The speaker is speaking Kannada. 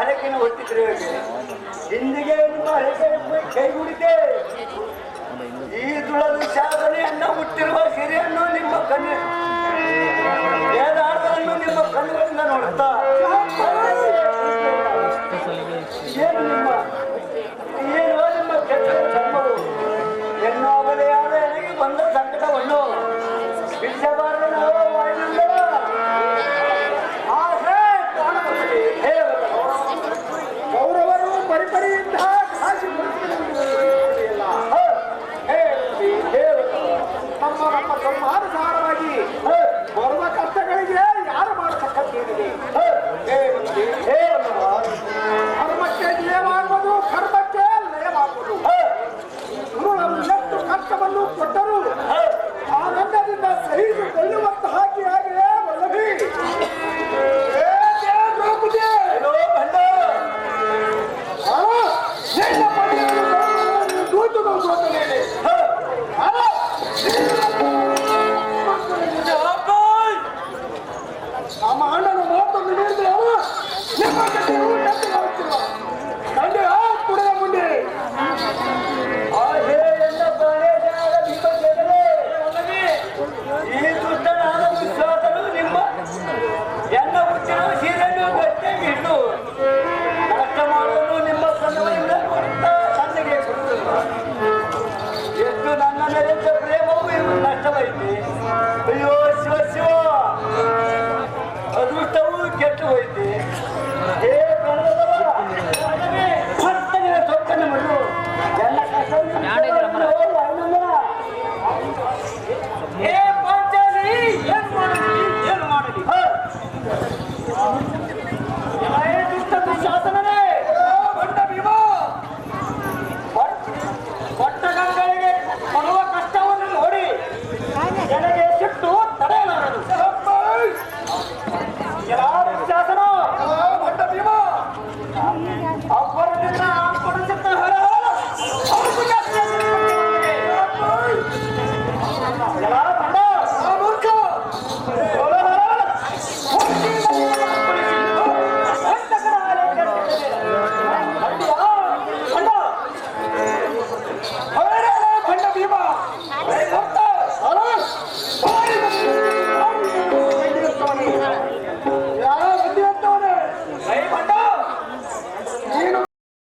ಹರಕೆಯನ್ನು ಹೊತ್ತಿದ್ರು ಹಿಂದಿಗೆ ಕೈಗೂಡಿದೆ. ಈ ತುಳದು ಶಾಸನೆ ನಮ್ಮ ನಮ್ಮ ಧರ್ಮಾನುಸಾರವಾಗಿ ಬರುವ ಕಷ್ಟಗಳಿಗೆ ಯಾರು ಮಾಡತಕ್ಕದ್ದೇನಿದೆ ಧರ್ಮಕ್ಕೆ ಜಯವಾಗುವುದು ಕರ್ಮಕ್ಕೆ ಲಯವಾಗುವುದು ಗುರುಗಳು ಎಷ್ಟು ಕಷ್ಟವನ್ನು ಕೊಟ್ಟರು ಆನಂದದಿಂದ ಸಹಿಸಿಕೊಳ್ಳುವಂತಹ ಹಾಗೆ ವಲ್ಲಭಿ. ಏ ದೇವ ಈ ವಿಶ್ವಾಸನು ನಿಮ್ಮ ಎನ್ನ ಹುಟ್ಟಿನ ಸೀರೆಯನ್ನು ಗಟ್ಟಿಯಾಗಿ ಹಿಡಿದು ನಷ್ಟ ಮಾಡುವುದು ನಿಮ್ಮ ಕೊಡುತ್ತಿಲ್ಲ. ಎಷ್ಟು ನನ್ನ ಮೇಲೆ ಪ್ರೇಮವು ಇವು ನಷ್ಟವೈತಿ ಅಯ್ಯೋ